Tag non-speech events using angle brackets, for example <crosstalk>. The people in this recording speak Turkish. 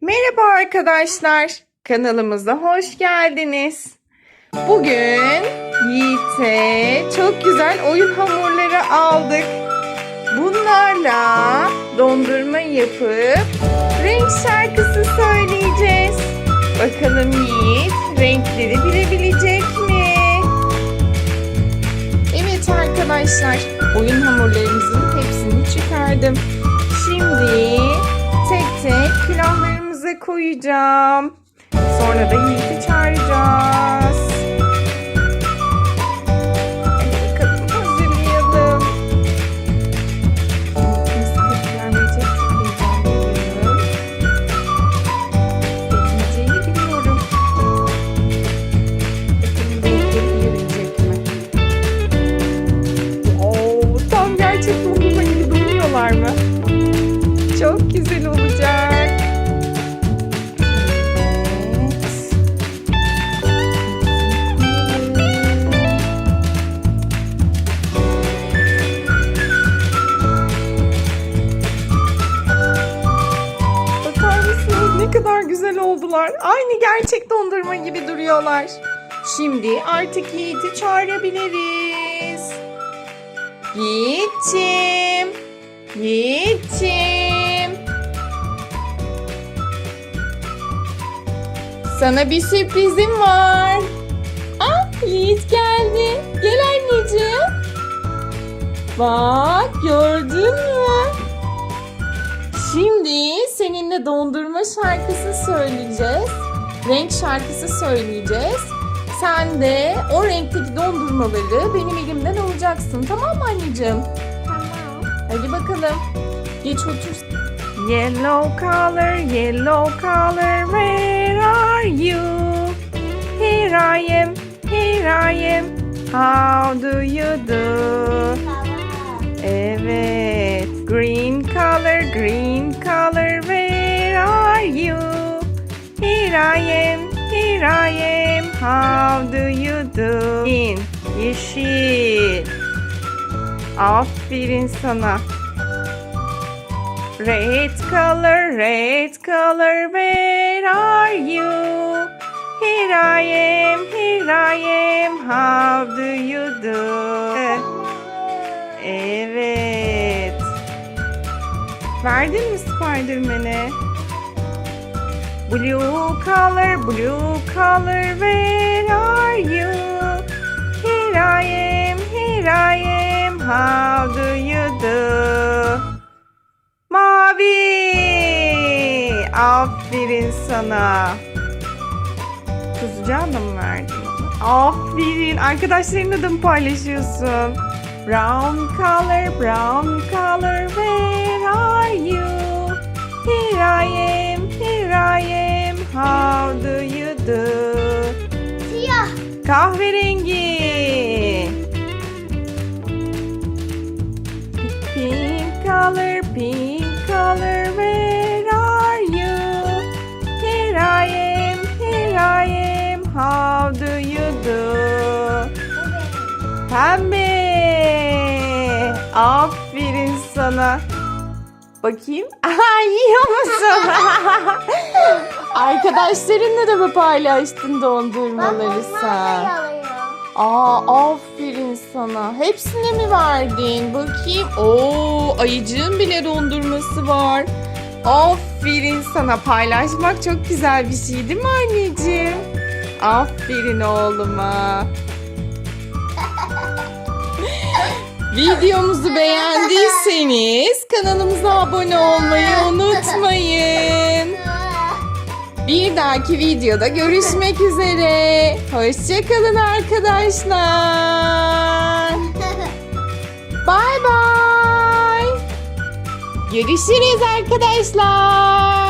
Merhaba arkadaşlar. Kanalımıza hoş geldiniz. Bugün Yiğit'e çok güzel oyun hamurları aldık. Bunlarla dondurma yapıp renk şarkısı söyleyeceğiz. Bakalım Yiğit renkleri bilebilecek mi? Evet arkadaşlar, oyun hamurlarımızın hepsini çıkardım. Şimdi tek tek koyacağım. Sonra da Yiğit'i çağıracağız. Güzel oldular. Aynı gerçek dondurma gibi duruyorlar. Şimdi artık Yiğit'i çağırabiliriz. Yiğit'ciğim. Yiğit'ciğim. Sana bir sürprizim var. Ah Yiğit geldi. Gel anneciğim. Bak gördün mü? Şimdi seninle dondurma şarkısı söyleyeceğiz. Renk şarkısı söyleyeceğiz. Sen de o renkteki dondurmaları benim elimden alacaksın. Tamam mı anneciğim? Tamam. Hadi bakalım. Geç otur. Yellow color, yellow color, where are you? Here I am, here I am. How do you do? Evet. Green color, green here I am. How do you do? Green, yeşil. Aferin sana. Red color, red color, where are you? Here I am, here I am. How do you do? Evet. Verdin mi Spiderman'e? Blue color, blue color, where are you? Here I am, here I am, how do you do? Mavi! Aferin sana. Kuzucuğa mı verdin onu? Aferin. Arkadaşlarınla da mı paylaşıyorsun? Brown color, brown color, where are you? Here I am, Kahverengi. Pink color, pink color, where are you? Here I am, here I am, how do you do? Pembe. Aferin sana. Bakayım. <laughs> Aha yiyor musun? <laughs> Arkadaşlarınla da mı paylaştın dondurmaları sen? Aa aferin sana. Hepsine mi verdin? Bakayım. Oo ayıcığın bile dondurması var. Aferin sana. Paylaşmak çok güzel bir şey değil mi anneciğim? Aferin oğluma. Videomuzu beğendiyseniz kanalımıza abone olmayı unutmayın. Bir dahaki videoda görüşmek üzere. Hoşçakalın arkadaşlar. Bye bye. Görüşürüz arkadaşlar.